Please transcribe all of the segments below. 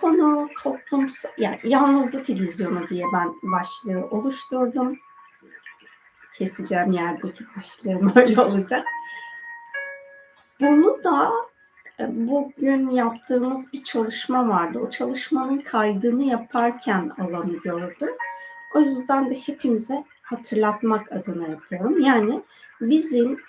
konu toplumsal, yani yalnızlık illüzyonu diye ben başlığı oluşturdum. Keseceğim yerdeki başlığım öyle olacak. Bunu da e, bugün yaptığımız bir çalışma vardı. O çalışmanın kaydını yaparken alanı gördüm. O yüzden de hepimize hatırlatmak adına yapıyorum. Yani bizim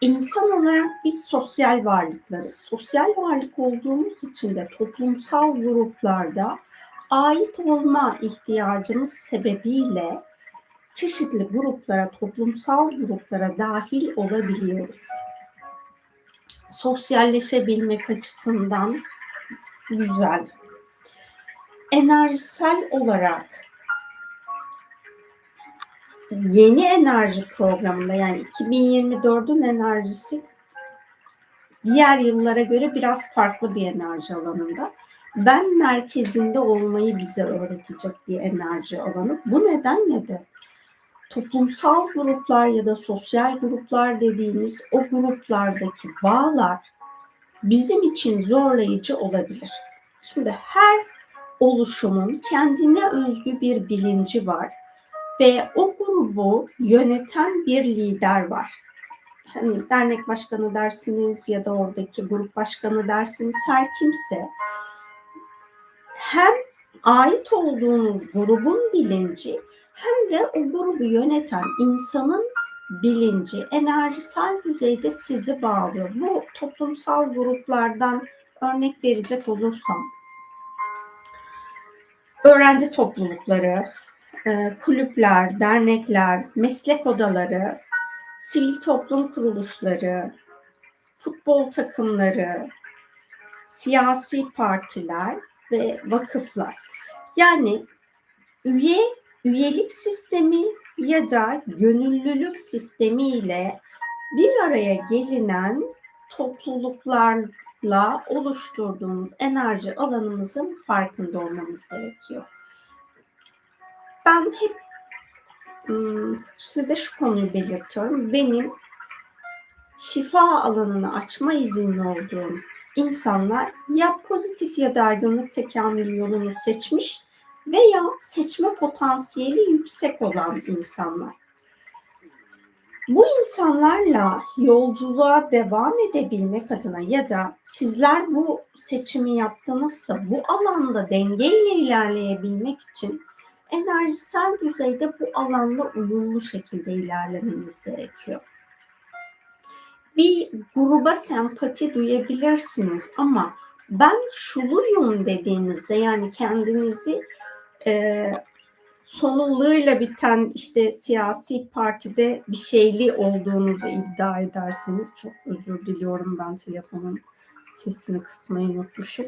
insan olarak biz sosyal varlıklarız. Sosyal varlık olduğumuz için de toplumsal gruplarda ait olma ihtiyacımız sebebiyle çeşitli gruplara, toplumsal gruplara dahil olabiliyoruz. Sosyalleşebilmek açısından güzel. Enerjisel olarak yeni enerji programında yani 2024'ün enerjisi diğer yıllara göre biraz farklı bir enerji alanında. Ben merkezinde olmayı bize öğretecek bir enerji alanı. Bu nedenle de toplumsal gruplar ya da sosyal gruplar dediğimiz o gruplardaki bağlar bizim için zorlayıcı olabilir. Şimdi her oluşumun kendine özgü bir bilinci var ve o grubu yöneten bir lider var. Hani dernek başkanı dersiniz ya da oradaki grup başkanı dersiniz her kimse hem ait olduğunuz grubun bilinci hem de o grubu yöneten insanın bilinci enerjisel düzeyde sizi bağlıyor. Bu toplumsal gruplardan örnek verecek olursam öğrenci toplulukları, kulüpler, dernekler, meslek odaları, sivil toplum kuruluşları, futbol takımları, siyasi partiler ve vakıflar. Yani üye üyelik sistemi ya da gönüllülük sistemi ile bir araya gelinen topluluklarla oluşturduğumuz enerji alanımızın farkında olmamız gerekiyor. Ben hep size şu konuyu belirtiyorum. Benim şifa alanını açma izinli olduğum insanlar ya pozitif ya da aydınlık tekamül yolunu seçmiş veya seçme potansiyeli yüksek olan insanlar. Bu insanlarla yolculuğa devam edebilmek adına ya da sizler bu seçimi yaptınızsa bu alanda dengeyle ilerleyebilmek için enerjisel düzeyde bu alanda uyumlu şekilde ilerlemeniz gerekiyor. Bir gruba sempati duyabilirsiniz ama ben şuluyum dediğinizde yani kendinizi e, sonuluğuyla biten işte siyasi partide bir şeyli olduğunuzu iddia ederseniz çok özür diliyorum ben telefonun sesini kısmayı unutmuşum.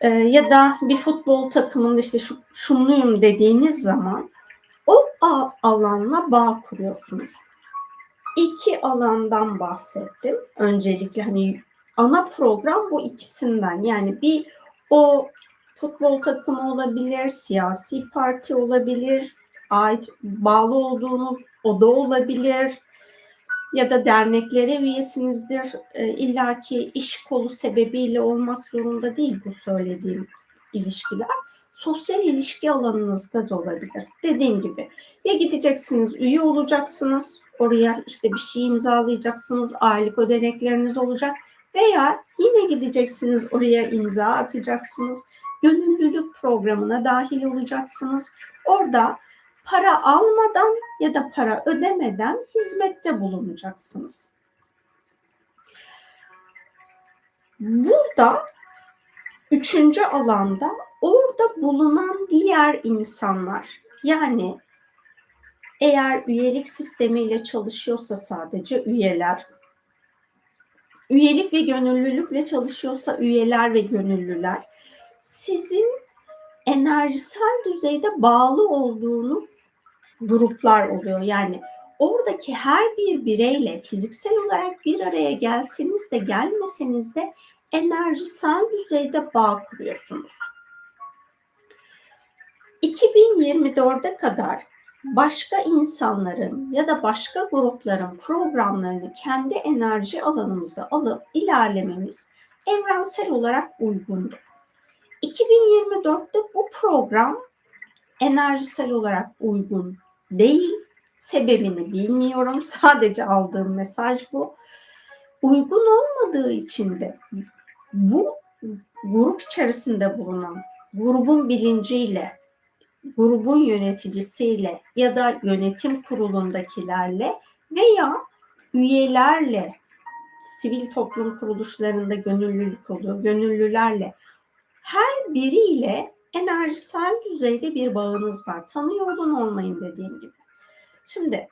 E, ya da bir futbol takımında işte şu, şunluyum dediğiniz zaman o alanla bağ kuruyorsunuz. İki alandan bahsettim. Öncelikle hani ana program bu ikisinden. Yani bir o futbol takımı olabilir, siyasi parti olabilir, ait bağlı olduğunuz oda olabilir ya da derneklere üyesinizdir. E, ki iş kolu sebebiyle olmak zorunda değil bu söylediğim ilişkiler. Sosyal ilişki alanınızda da olabilir. Dediğim gibi ya gideceksiniz, üye olacaksınız, oraya işte bir şey imzalayacaksınız, aylık ödenekleriniz olacak veya yine gideceksiniz oraya imza atacaksınız gönüllülük programına dahil olacaksınız. Orada para almadan ya da para ödemeden hizmette bulunacaksınız. Burada üçüncü alanda orada bulunan diğer insanlar yani eğer üyelik sistemiyle çalışıyorsa sadece üyeler, üyelik ve gönüllülükle çalışıyorsa üyeler ve gönüllüler, sizin enerjisel düzeyde bağlı olduğunuz gruplar oluyor. Yani oradaki her bir bireyle fiziksel olarak bir araya gelseniz de gelmeseniz de enerjisel düzeyde bağ kuruyorsunuz. 2024'e kadar başka insanların ya da başka grupların programlarını kendi enerji alanımıza alıp ilerlememiz evrensel olarak uygundu. 2024'te bu program enerjisel olarak uygun değil. Sebebini bilmiyorum. Sadece aldığım mesaj bu. Uygun olmadığı için de bu grup içerisinde bulunan grubun bilinciyle, grubun yöneticisiyle ya da yönetim kurulundakilerle veya üyelerle sivil toplum kuruluşlarında gönüllülük oluyor. Gönüllülerle her biriyle enerjisel düzeyde bir bağınız var. Tanıyor olun olmayın dediğim gibi. Şimdi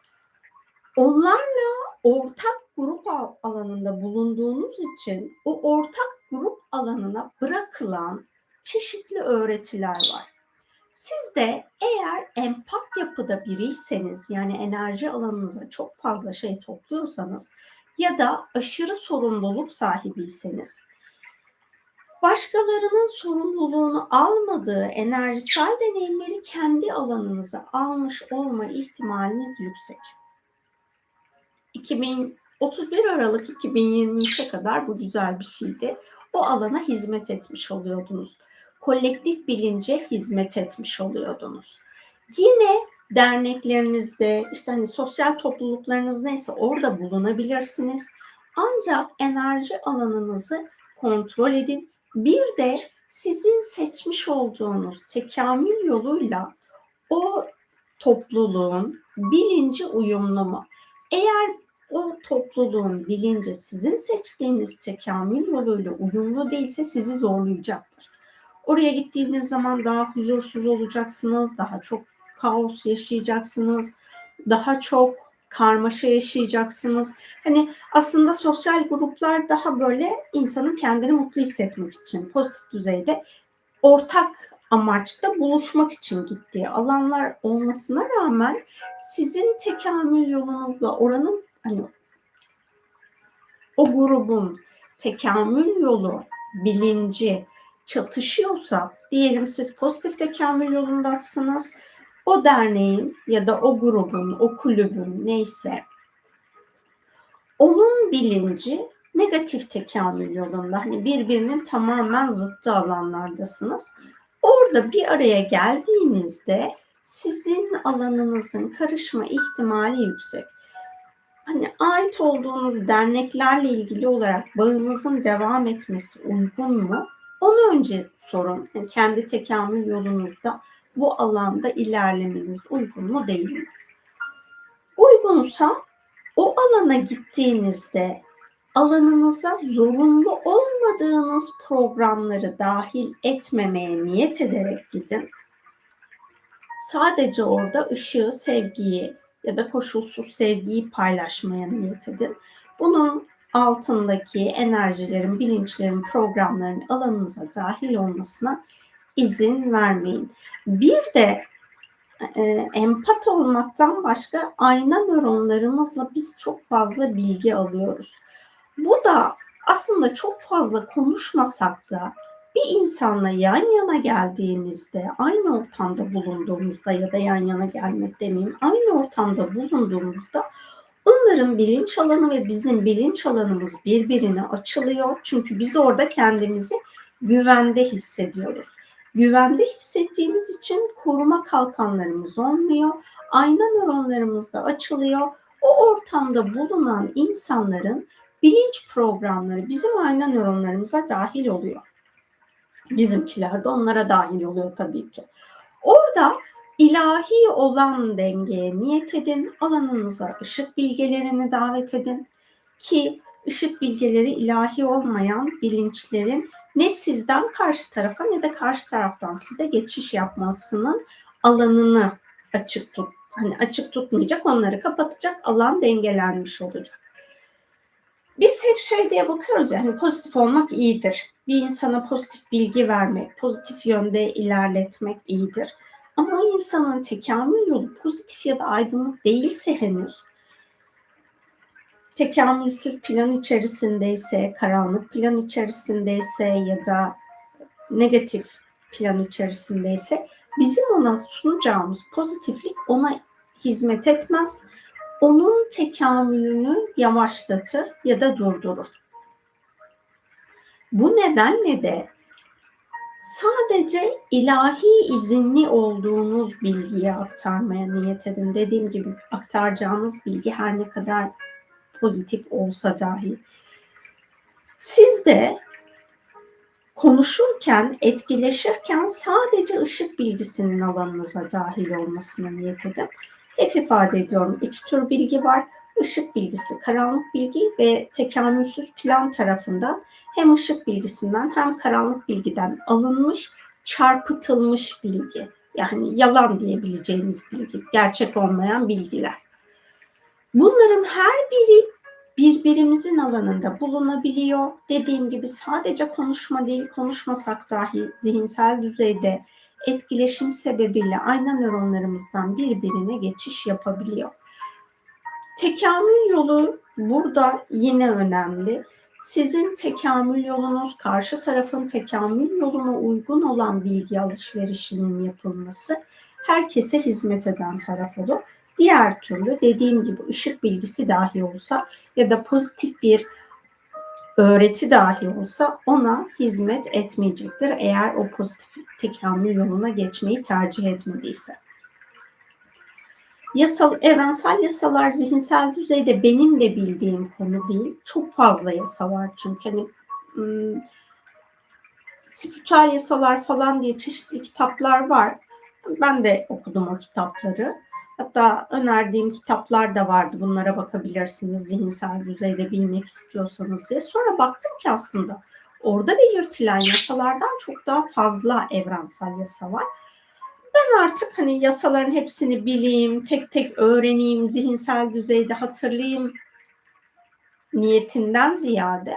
onlarla ortak grup alanında bulunduğunuz için o ortak grup alanına bırakılan çeşitli öğretiler var. Siz de eğer empat yapıda biriyseniz yani enerji alanınıza çok fazla şey topluyorsanız ya da aşırı sorumluluk sahibiyseniz başkalarının sorumluluğunu almadığı enerjisel deneyimleri kendi alanınıza almış olma ihtimaliniz yüksek. 2031 Aralık 2023'e kadar bu güzel bir şeydi. O alana hizmet etmiş oluyordunuz. Kolektif bilince hizmet etmiş oluyordunuz. Yine derneklerinizde, işte hani sosyal topluluklarınız neyse orada bulunabilirsiniz. Ancak enerji alanınızı kontrol edin. Bir de sizin seçmiş olduğunuz tekamül yoluyla o topluluğun bilinci uyumlu mu? Eğer o topluluğun bilinci sizin seçtiğiniz tekamül yoluyla uyumlu değilse sizi zorlayacaktır. Oraya gittiğiniz zaman daha huzursuz olacaksınız, daha çok kaos yaşayacaksınız, daha çok karmaşa yaşayacaksınız. Hani aslında sosyal gruplar daha böyle insanın kendini mutlu hissetmek için pozitif düzeyde ortak amaçta buluşmak için gittiği alanlar olmasına rağmen sizin tekamül yolunuzla oranın hani o grubun tekamül yolu, bilinci çatışıyorsa diyelim siz pozitif tekamül yolundasınız o derneğin ya da o grubun, o kulübün neyse onun bilinci negatif tekamül yolunda hani birbirinin tamamen zıttı alanlardasınız. Orada bir araya geldiğinizde sizin alanınızın karışma ihtimali yüksek. Hani ait olduğunuz derneklerle ilgili olarak bağınızın devam etmesi uygun mu? Onu önce sorun. Yani kendi tekamül yolunuzda bu alanda ilerlemeniz uygun mu değil mi? Uygunsa o alana gittiğinizde alanınıza zorunlu olmadığınız programları dahil etmemeye niyet ederek gidin. Sadece orada ışığı, sevgiyi ya da koşulsuz sevgiyi paylaşmaya niyet edin. Bunun altındaki enerjilerin, bilinçlerin, programların alanınıza dahil olmasına izin vermeyin. Bir de e, empat olmaktan başka ayna nöronlarımızla biz çok fazla bilgi alıyoruz. Bu da aslında çok fazla konuşmasak da bir insanla yan yana geldiğimizde, aynı ortamda bulunduğumuzda ya da yan yana gelmek demeyeyim, aynı ortamda bulunduğumuzda onların bilinç alanı ve bizim bilinç alanımız birbirine açılıyor. Çünkü biz orada kendimizi güvende hissediyoruz güvende hissettiğimiz için koruma kalkanlarımız olmuyor. Ayna nöronlarımız da açılıyor. O ortamda bulunan insanların bilinç programları bizim ayna nöronlarımıza dahil oluyor. Bizimkiler de onlara dahil oluyor tabii ki. Orada ilahi olan dengeye niyet edin, alanınıza ışık bilgelerini davet edin ki ışık bilgeleri ilahi olmayan bilinçlerin ne sizden karşı tarafa ne de karşı taraftan size geçiş yapmasının alanını açık tut. Hani açık tutmayacak, onları kapatacak, alan dengelenmiş olacak. Biz hep şey diye bakıyoruz ya hani pozitif olmak iyidir. Bir insana pozitif bilgi vermek, pozitif yönde ilerletmek iyidir. Ama o insanın tekamül yolu pozitif ya da aydınlık değilse henüz tekamülsüz plan içerisindeyse, karanlık plan içerisindeyse ya da negatif plan içerisindeyse bizim ona sunacağımız pozitiflik ona hizmet etmez. Onun tekamülünü yavaşlatır ya da durdurur. Bu nedenle de sadece ilahi izinli olduğunuz bilgiyi aktarmaya niyet edin. Dediğim gibi aktaracağınız bilgi her ne kadar pozitif olsa dahi. Siz de konuşurken, etkileşirken sadece ışık bilgisinin alanınıza dahil olmasına niyet edin. Hep ifade ediyorum. Üç tür bilgi var. Işık bilgisi, karanlık bilgi ve tekamülsüz plan tarafından hem ışık bilgisinden hem karanlık bilgiden alınmış, çarpıtılmış bilgi. Yani yalan diyebileceğimiz bilgi, gerçek olmayan bilgiler. Bunların her biri birbirimizin alanında bulunabiliyor. Dediğim gibi sadece konuşma değil, konuşmasak dahi zihinsel düzeyde etkileşim sebebiyle ayna nöronlarımızdan birbirine geçiş yapabiliyor. Tekamül yolu burada yine önemli. Sizin tekamül yolunuz karşı tarafın tekamül yoluna uygun olan bilgi alışverişinin yapılması herkese hizmet eden taraf olur. Diğer türlü dediğim gibi ışık bilgisi dahi olsa ya da pozitif bir öğreti dahi olsa ona hizmet etmeyecektir eğer o pozitif tekamül yoluna geçmeyi tercih etmediyse. Yasal, evrensel yasalar zihinsel düzeyde benim de bildiğim konu değil. Çok fazla yasa var çünkü hani ım, spiritüel yasalar falan diye çeşitli kitaplar var. Ben de okudum o kitapları. Hatta önerdiğim kitaplar da vardı. Bunlara bakabilirsiniz zihinsel düzeyde bilmek istiyorsanız diye. Sonra baktım ki aslında orada belirtilen yasalardan çok daha fazla evrensel yasa var. Ben artık hani yasaların hepsini bileyim, tek tek öğreneyim, zihinsel düzeyde hatırlayayım niyetinden ziyade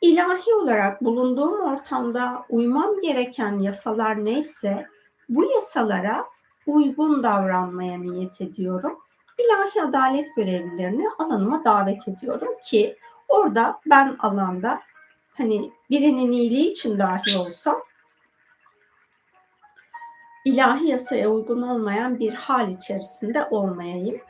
ilahi olarak bulunduğum ortamda uymam gereken yasalar neyse bu yasalara uygun davranmaya niyet ediyorum. İlahi adalet görevlilerini alanıma davet ediyorum ki orada ben alanda hani birinin iyiliği için dahi olsam ilahi yasaya uygun olmayan bir hal içerisinde olmayayım.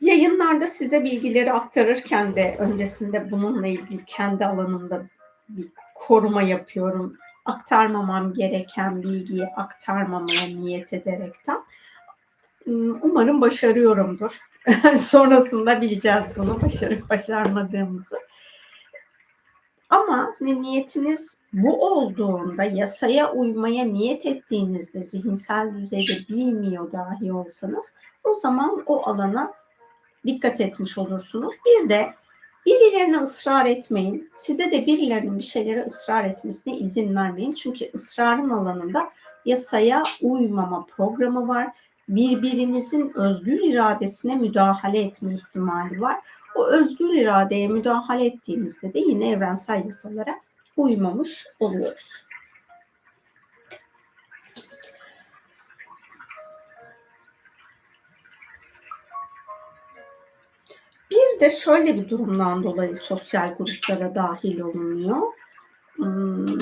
Yayınlarda size bilgileri aktarırken de öncesinde bununla ilgili kendi alanımda bir koruma yapıyorum aktarmamam gereken bilgiyi aktarmamaya niyet ederekten. Hmm, umarım başarıyorumdur. Sonrasında bileceğiz bunu başarıp başarmadığımızı. Ama niyetiniz bu olduğunda yasaya uymaya niyet ettiğinizde zihinsel düzeyde bilmiyor dahi olsanız o zaman o alana dikkat etmiş olursunuz. Bir de Birilerine ısrar etmeyin. Size de birilerinin bir şeylere ısrar etmesine izin vermeyin. Çünkü ısrarın alanında yasaya uymama programı var. Birbirinizin özgür iradesine müdahale etme ihtimali var. O özgür iradeye müdahale ettiğimizde de yine evrensel yasalara uymamış oluyoruz. De şöyle bir durumdan dolayı sosyal gruplara dahil olunuyor. Hmm,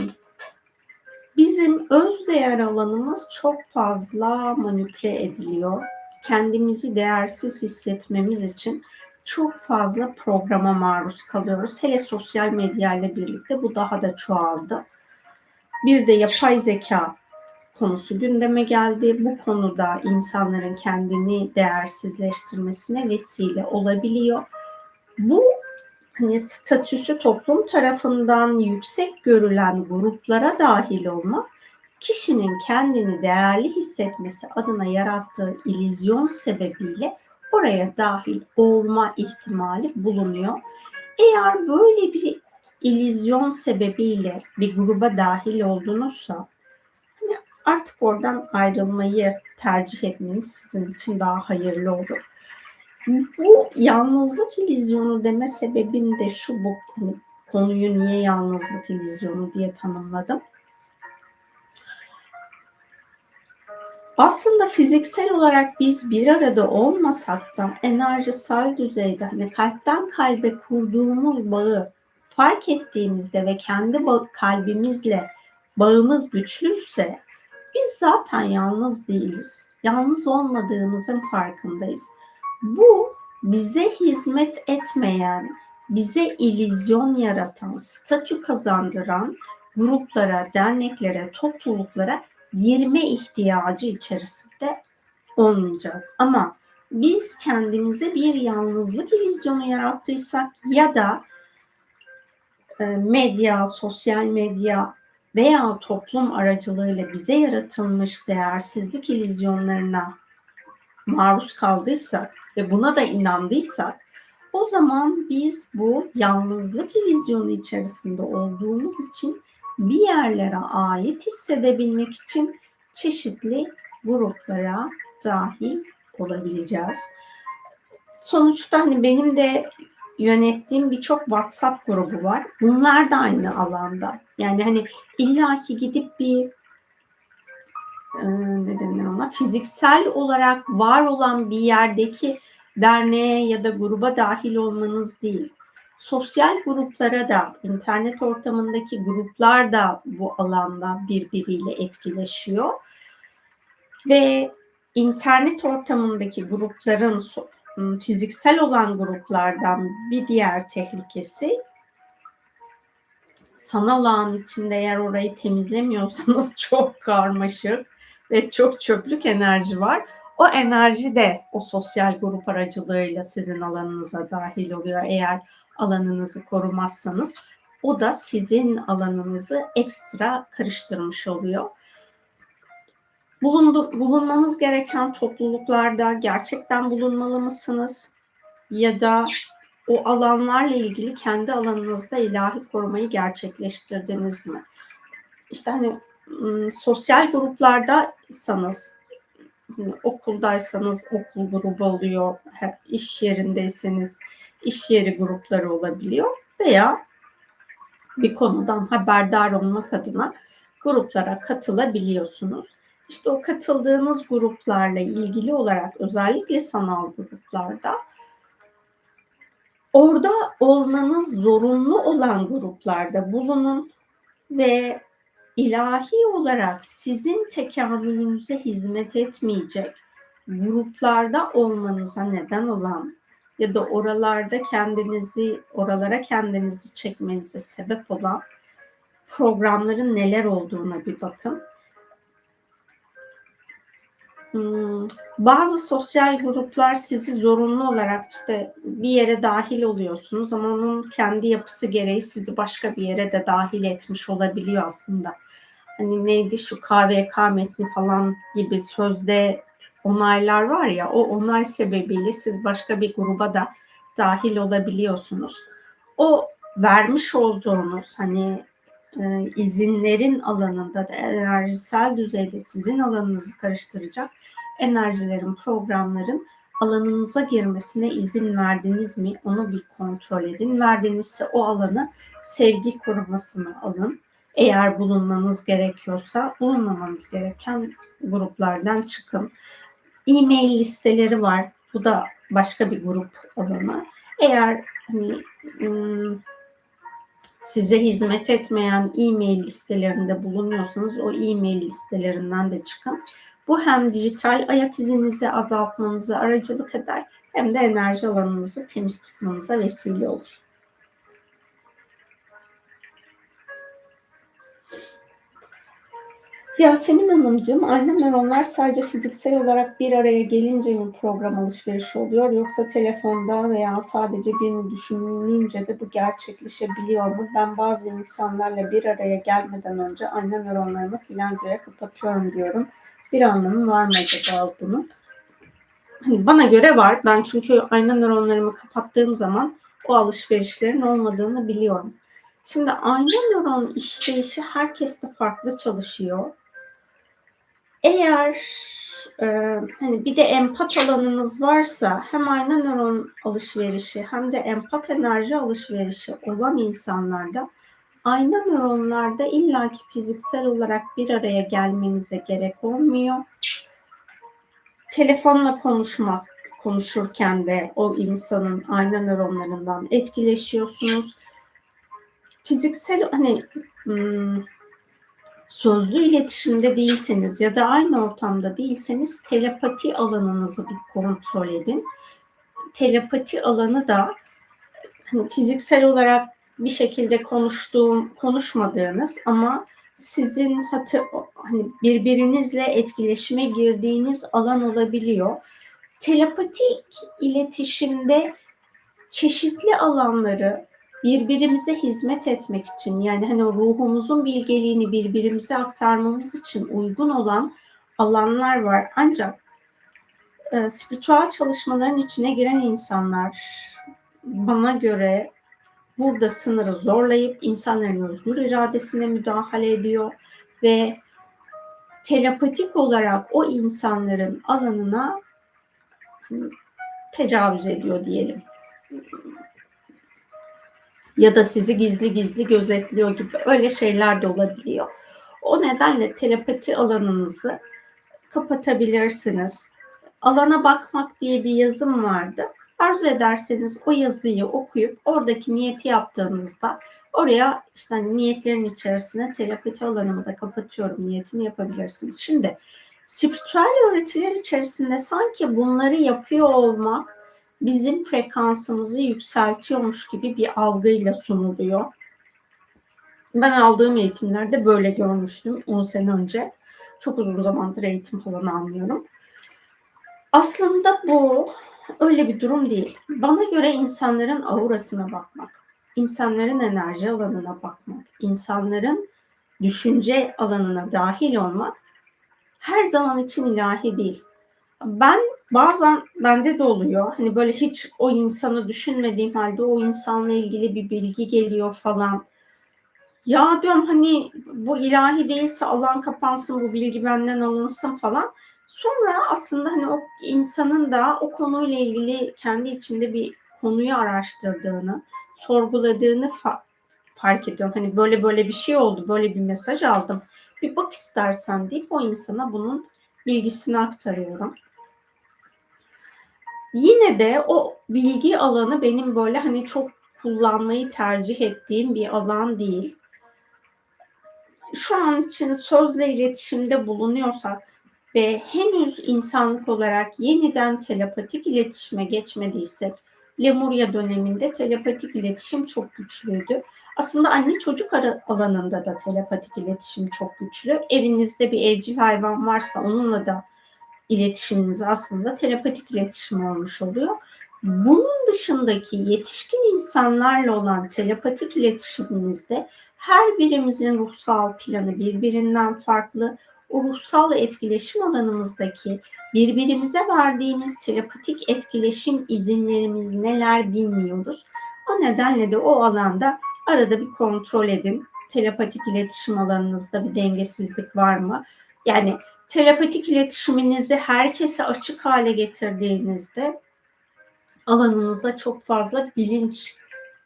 bizim öz değer alanımız çok fazla manipüle ediliyor. Kendimizi değersiz hissetmemiz için çok fazla programa maruz kalıyoruz. Hele sosyal medya ile birlikte bu daha da çoğaldı. Bir de yapay zeka konusu gündeme geldi. Bu konuda insanların kendini değersizleştirmesine vesile olabiliyor. Bu hani statüsü toplum tarafından yüksek görülen gruplara dahil olma kişinin kendini değerli hissetmesi adına yarattığı ilizyon sebebiyle oraya dahil olma ihtimali bulunuyor. Eğer böyle bir ilizyon sebebiyle bir gruba dahil oldunuzsa artık oradan ayrılmayı tercih etmeniz sizin için daha hayırlı olur. Bu yalnızlık ilizyonu deme sebebim de şu bu hani konuyu niye yalnızlık ilizyonu diye tanımladım. Aslında fiziksel olarak biz bir arada olmasak da enerjisel düzeyde hani kalpten kalbe kurduğumuz bağı fark ettiğimizde ve kendi kalbimizle bağımız güçlüyse biz zaten yalnız değiliz. Yalnız olmadığımızın farkındayız. Bu bize hizmet etmeyen, bize illüzyon yaratan, statü kazandıran gruplara, derneklere, topluluklara girme ihtiyacı içerisinde olmayacağız. Ama biz kendimize bir yalnızlık illüzyonu yarattıysak ya da e, medya, sosyal medya veya toplum aracılığıyla bize yaratılmış değersizlik illüzyonlarına maruz kaldıysak ve buna da inandıysak o zaman biz bu yalnızlık illüzyonu içerisinde olduğumuz için bir yerlere ait hissedebilmek için çeşitli gruplara dahil olabileceğiz. Sonuçta hani benim de yönettiğim birçok WhatsApp grubu var. Bunlar da aynı alanda. Yani hani illaki gidip bir ne denir ona fiziksel olarak var olan bir yerdeki derneğe ya da gruba dahil olmanız değil. Sosyal gruplara da, internet ortamındaki gruplar da bu alanda birbiriyle etkileşiyor. Ve internet ortamındaki grupların fiziksel olan gruplardan bir diğer tehlikesi sanal ağın içinde eğer orayı temizlemiyorsanız çok karmaşık ve çok çöplük enerji var. O enerji de o sosyal grup aracılığıyla sizin alanınıza dahil oluyor. Eğer alanınızı korumazsanız o da sizin alanınızı ekstra karıştırmış oluyor. Bulundu, bulunmanız gereken topluluklarda gerçekten bulunmalı mısınız? Ya da o alanlarla ilgili kendi alanınızda ilahi korumayı gerçekleştirdiniz mi? İşte hani sosyal gruplardaysanız, hani okuldaysanız okul grubu oluyor, iş yerindeyseniz iş yeri grupları olabiliyor veya bir konudan haberdar olmak adına gruplara katılabiliyorsunuz. İşte o katıldığınız gruplarla ilgili olarak özellikle sanal gruplarda orada olmanız zorunlu olan gruplarda bulunun ve ilahi olarak sizin tekamülünüze hizmet etmeyecek gruplarda olmanıza neden olan ya da oralarda kendinizi oralara kendinizi çekmenize sebep olan programların neler olduğuna bir bakın. Hmm, bazı sosyal gruplar sizi zorunlu olarak işte bir yere dahil oluyorsunuz ama onun kendi yapısı gereği sizi başka bir yere de dahil etmiş olabiliyor aslında. Hani neydi şu KVK metni falan gibi sözde onaylar var ya o onay sebebiyle siz başka bir gruba da dahil olabiliyorsunuz. O vermiş olduğunuz hani e, izinlerin alanında da enerjisel düzeyde sizin alanınızı karıştıracak enerjilerin, programların alanınıza girmesine izin verdiniz mi? Onu bir kontrol edin. Verdinizse o alanı sevgi korumasına alın. Eğer bulunmanız gerekiyorsa bulunmamanız gereken gruplardan çıkın. E-mail listeleri var. Bu da başka bir grup alanı. Eğer hani, size hizmet etmeyen e-mail listelerinde bulunuyorsanız o e-mail listelerinden de çıkın. Bu hem dijital ayak izinizi azaltmanıza aracılık eder hem de enerji alanınızı temiz tutmanıza vesile olur. Yasemin Hanımcığım, aynen nöronlar sadece fiziksel olarak bir araya gelince mi program alışverişi oluyor yoksa telefonda veya sadece birini düşününce de bu gerçekleşebiliyor mu? Ben bazı insanlarla bir araya gelmeden önce ayna nöronlarımı filancaya kapatıyorum diyorum. Bir anlamı var mı acaba bunun? Hani bana göre var. Ben çünkü ayna nöronlarımı kapattığım zaman o alışverişlerin olmadığını biliyorum. Şimdi ayna nöron işleyişi herkeste farklı çalışıyor eğer e, hani bir de empat alanınız varsa hem ayna nöron alışverişi hem de empat enerji alışverişi olan insanlarda ayna nöronlarda illaki fiziksel olarak bir araya gelmenize gerek olmuyor. Telefonla konuşmak konuşurken de o insanın ayna nöronlarından etkileşiyorsunuz. Fiziksel hani hmm, sözlü iletişimde değilseniz ya da aynı ortamda değilseniz telepati alanınızı bir kontrol edin. Telepati alanı da hani fiziksel olarak bir şekilde konuştuğum, konuşmadığınız ama sizin hatı, hani birbirinizle etkileşime girdiğiniz alan olabiliyor. Telepatik iletişimde çeşitli alanları birbirimize hizmet etmek için yani hani ruhumuzun bilgeliğini birbirimize aktarmamız için uygun olan alanlar var. Ancak e, spiritüel çalışmaların içine giren insanlar bana göre burada sınırı zorlayıp insanların özgür iradesine müdahale ediyor ve telepatik olarak o insanların alanına tecavüz ediyor diyelim. Ya da sizi gizli gizli gözetliyor gibi öyle şeyler de olabiliyor. O nedenle telepati alanınızı kapatabilirsiniz. Alana bakmak diye bir yazım vardı. Arzu ederseniz o yazıyı okuyup oradaki niyeti yaptığınızda oraya işte hani niyetlerin içerisine telepati alanımı da kapatıyorum niyetini yapabilirsiniz. Şimdi spiritüel öğretiler içerisinde sanki bunları yapıyor olmak bizim frekansımızı yükseltiyormuş gibi bir algıyla sunuluyor. Ben aldığım eğitimlerde böyle görmüştüm 10 sene önce. Çok uzun zamandır eğitim falan almıyorum. Aslında bu öyle bir durum değil. Bana göre insanların aurasına bakmak, insanların enerji alanına bakmak, insanların düşünce alanına dahil olmak her zaman için ilahi değil. Ben bazen bende de oluyor. Hani böyle hiç o insanı düşünmediğim halde o insanla ilgili bir bilgi geliyor falan. Ya diyorum hani bu ilahi değilse alan kapansın bu bilgi benden alınsın falan. Sonra aslında hani o insanın da o konuyla ilgili kendi içinde bir konuyu araştırdığını, sorguladığını fa- fark ediyorum. Hani böyle böyle bir şey oldu, böyle bir mesaj aldım. Bir bak istersen deyip o insana bunun bilgisini aktarıyorum. Yine de o bilgi alanı benim böyle hani çok kullanmayı tercih ettiğim bir alan değil. Şu an için sözle iletişimde bulunuyorsak ve henüz insanlık olarak yeniden telepatik iletişime geçmediysek, Lemuria döneminde telepatik iletişim çok güçlüydü. Aslında anne çocuk alanında da telepatik iletişim çok güçlü. Evinizde bir evcil hayvan varsa onunla da iletişiminiz aslında telepatik iletişim olmuş oluyor. Bunun dışındaki yetişkin insanlarla olan telepatik iletişimimizde her birimizin ruhsal planı birbirinden farklı. O ruhsal etkileşim alanımızdaki birbirimize verdiğimiz telepatik etkileşim izinlerimiz neler bilmiyoruz. O nedenle de o alanda arada bir kontrol edin. Telepatik iletişim alanınızda bir dengesizlik var mı? Yani telepatik iletişiminizi herkese açık hale getirdiğinizde alanınıza çok fazla bilinç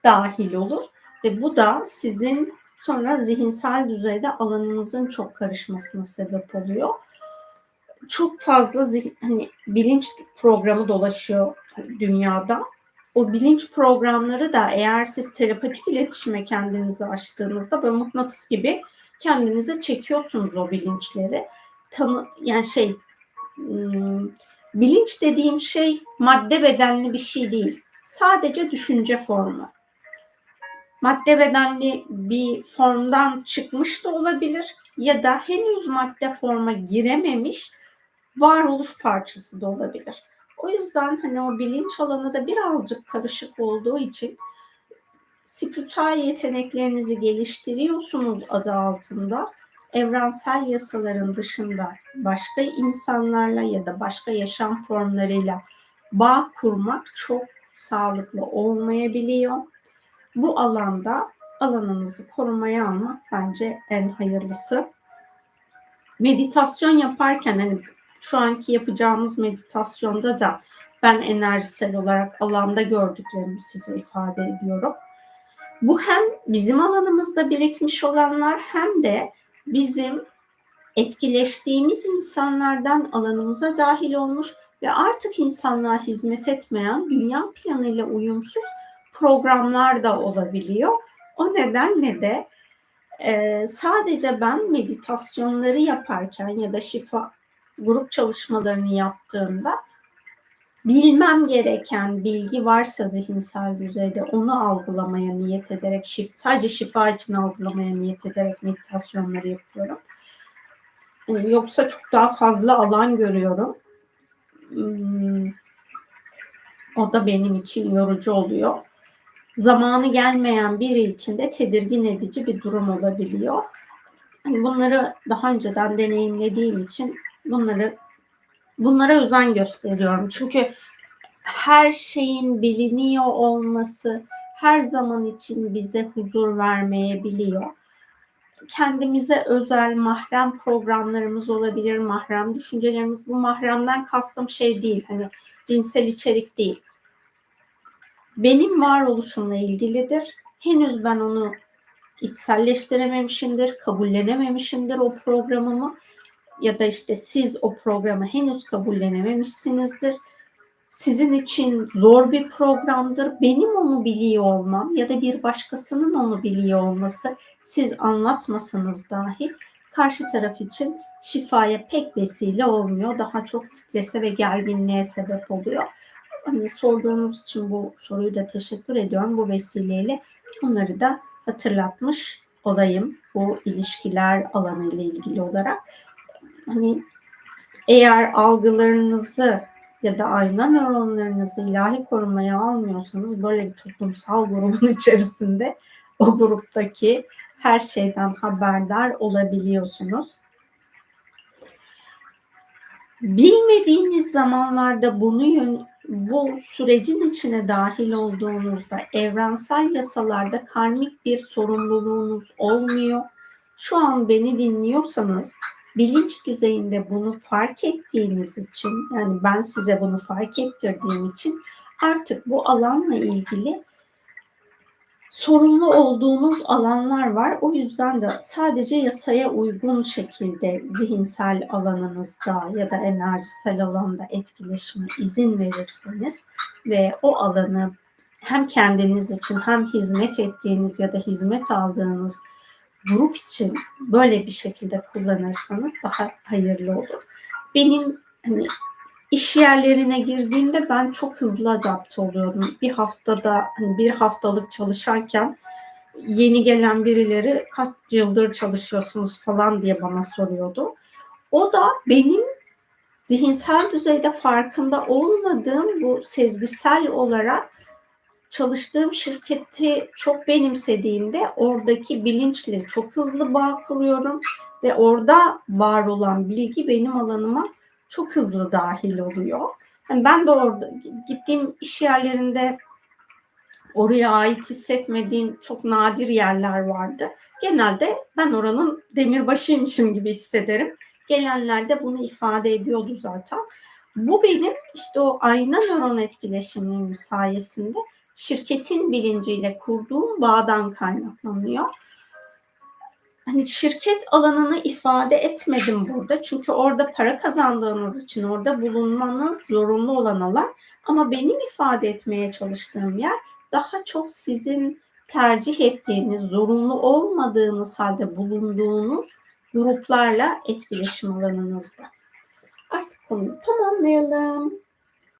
dahil olur ve bu da sizin sonra zihinsel düzeyde alanınızın çok karışmasına sebep oluyor. Çok fazla zihin, hani bilinç programı dolaşıyor dünyada. O bilinç programları da eğer siz telepatik iletişime kendinizi açtığınızda böyle mıknatıs gibi kendinize çekiyorsunuz o bilinçleri tanı yani şey bilinç dediğim şey madde bedenli bir şey değil. Sadece düşünce formu. Madde bedenli bir formdan çıkmış da olabilir ya da henüz madde forma girememiş varoluş parçası da olabilir. O yüzden hani o bilinç alanı da birazcık karışık olduğu için spiritüel yeteneklerinizi geliştiriyorsunuz adı altında evrensel yasaların dışında başka insanlarla ya da başka yaşam formlarıyla bağ kurmak çok sağlıklı olmayabiliyor. Bu alanda alanınızı korumaya almak bence en hayırlısı. Meditasyon yaparken hani şu anki yapacağımız meditasyonda da ben enerjisel olarak alanda gördüklerimi size ifade ediyorum. Bu hem bizim alanımızda birikmiş olanlar hem de bizim etkileştiğimiz insanlardan alanımıza dahil olmuş ve artık insanlığa hizmet etmeyen dünya planıyla uyumsuz programlar da olabiliyor. O nedenle de e, sadece ben meditasyonları yaparken ya da şifa grup çalışmalarını yaptığımda bilmem gereken bilgi varsa zihinsel düzeyde onu algılamaya niyet ederek, şif, sadece şifa için algılamaya niyet ederek meditasyonları yapıyorum. Yani yoksa çok daha fazla alan görüyorum. Hmm, o da benim için yorucu oluyor. Zamanı gelmeyen biri için de tedirgin edici bir durum olabiliyor. Hani bunları daha önceden deneyimlediğim için bunları bunlara özen gösteriyorum. Çünkü her şeyin biliniyor olması her zaman için bize huzur vermeyebiliyor. Kendimize özel mahrem programlarımız olabilir, mahrem düşüncelerimiz. Bu mahremden kastım şey değil, hani cinsel içerik değil. Benim varoluşumla ilgilidir. Henüz ben onu içselleştirememişimdir, kabullenememişimdir o programımı ya da işte siz o programı henüz kabullenememişsinizdir. Sizin için zor bir programdır. Benim onu biliyor olmam ya da bir başkasının onu biliyor olması siz anlatmasanız dahi karşı taraf için şifaya pek vesile olmuyor. Daha çok strese ve gerginliğe sebep oluyor. Hani sorduğunuz için bu soruyu da teşekkür ediyorum. Bu vesileyle bunları da hatırlatmış olayım bu ilişkiler alanı ile ilgili olarak. Hani eğer algılarınızı ya da ayna nöronlarınızı ilahi korumaya almıyorsanız böyle bir toplumsal grubun içerisinde o gruptaki her şeyden haberdar olabiliyorsunuz. Bilmediğiniz zamanlarda bunu bu sürecin içine dahil olduğunuzda evrensel yasalarda karmik bir sorumluluğunuz olmuyor. Şu an beni dinliyorsanız bilinç düzeyinde bunu fark ettiğiniz için yani ben size bunu fark ettirdiğim için artık bu alanla ilgili sorumlu olduğunuz alanlar var. O yüzden de sadece yasaya uygun şekilde zihinsel alanınızda ya da enerjisel alanda etkileşime izin verirseniz ve o alanı hem kendiniz için hem hizmet ettiğiniz ya da hizmet aldığınız grup için böyle bir şekilde kullanırsanız daha hayırlı olur. Benim hani iş yerlerine girdiğimde ben çok hızlı adapte oluyordum. Bir haftada hani bir haftalık çalışarken yeni gelen birileri kaç yıldır çalışıyorsunuz falan diye bana soruyordu. O da benim zihinsel düzeyde farkında olmadığım bu sezgisel olarak çalıştığım şirketi çok benimsediğimde oradaki bilinçle çok hızlı bağ kuruyorum ve orada var olan bilgi benim alanıma çok hızlı dahil oluyor. Yani ben de orada gittiğim iş yerlerinde oraya ait hissetmediğim çok nadir yerler vardı. Genelde ben oranın demirbaşıymışım gibi hissederim. Gelenler de bunu ifade ediyordu zaten. Bu benim işte o ayna nöron etkileşimim sayesinde şirketin bilinciyle kurduğum bağdan kaynaklanıyor. Hani şirket alanını ifade etmedim burada. Çünkü orada para kazandığınız için orada bulunmanız zorunlu olan alan. Ama benim ifade etmeye çalıştığım yer daha çok sizin tercih ettiğiniz, zorunlu olmadığınız halde bulunduğunuz gruplarla etkileşim alanınızda. Artık konuyu tamamlayalım.